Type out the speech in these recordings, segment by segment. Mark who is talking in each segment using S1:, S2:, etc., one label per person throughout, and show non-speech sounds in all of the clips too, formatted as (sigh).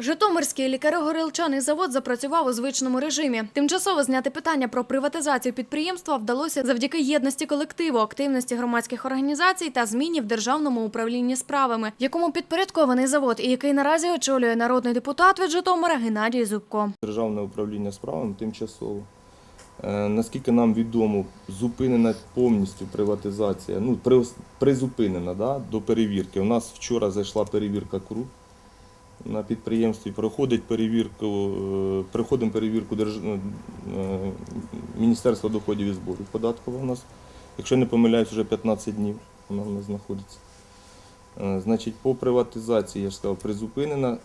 S1: Житомирський лікаро-горілчаний завод запрацював у звичному режимі. Тимчасово зняти питання про приватизацію підприємства вдалося завдяки єдності колективу, активності громадських організацій та зміні в державному управлінні справами, якому підпорядкований завод і який наразі очолює народний депутат від Житомира Геннадій Зубко.
S2: Державне управління справами тимчасово. Е, Наскільки нам відомо, зупинена повністю приватизація, ну, призупинена да, до перевірки. У нас вчора зайшла перевірка КРУ на підприємстві. Проходить перевірку, е, проходимо перевірку Держ... е, Міністерства доходів і зборів податкова у нас. Якщо не помиляюсь, вже 15 днів вона в нас знаходиться. Е, Значить, по приватизації, я ж сказав, призупинена,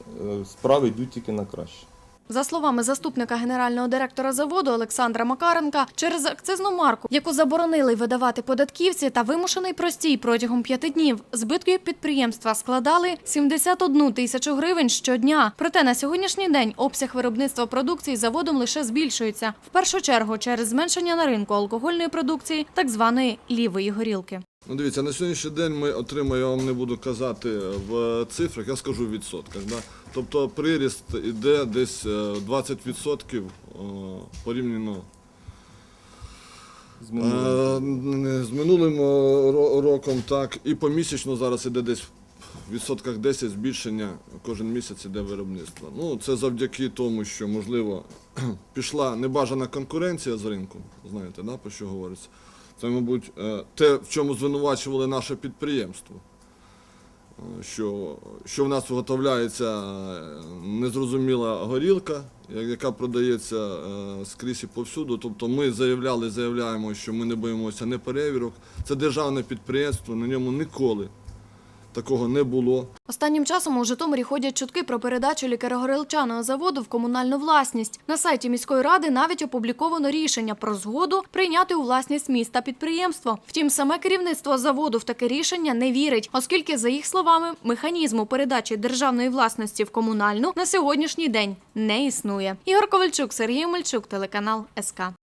S2: справи йдуть тільки на краще.
S1: За словами заступника генерального директора заводу Олександра Макаренка, через акцизну марку, яку заборонили видавати податківці та вимушений простій протягом п'яти днів, збитки підприємства складали 71 тисячу гривень щодня. Проте на сьогоднішній день обсяг виробництва продукції заводом лише збільшується. В першу чергу через зменшення на ринку алкогольної продукції, так званої лівої горілки.
S3: Ну, дивіться, на сьогоднішній день ми отримуємо, я вам не буду казати в цифрах, я скажу в відсотках. Да? Тобто приріст іде десь е, 20% е, порівняно
S2: З минулого.
S3: е, з минулим е, роком, так, і помісячно зараз іде десь в відсотках 10 збільшення кожен місяць іде виробництво. Ну, це завдяки тому, що, можливо, (clears throat) пішла небажана конкуренція з ринку, знаєте, да, про що говориться. Це, мабуть, е, те, в чому звинувачували наше підприємство. Е, Що, що в нас виготовляється е, незрозуміла горілка, яка продається скрізь і повсюду. Тобто ми заявляли, заявляємо, що ми не боїмося не перевірок. Це державне підприємство, на ньому ніколи такого не було.
S1: Останнім часом у Житомирі ходять чутки про передачу лікарогорілчаного заводу в комунальну власність. На сайті міської ради навіть опубліковано рішення про згоду прийняти у власність міста підприємство. Втім, саме керівництво заводу в таке рішення не вірить, оскільки, за їх словами, механізму передачі державної власності в комунальну на сьогоднішній день не існує. Ігор Ковальчук, Сергій Мельчук, телеканал СК.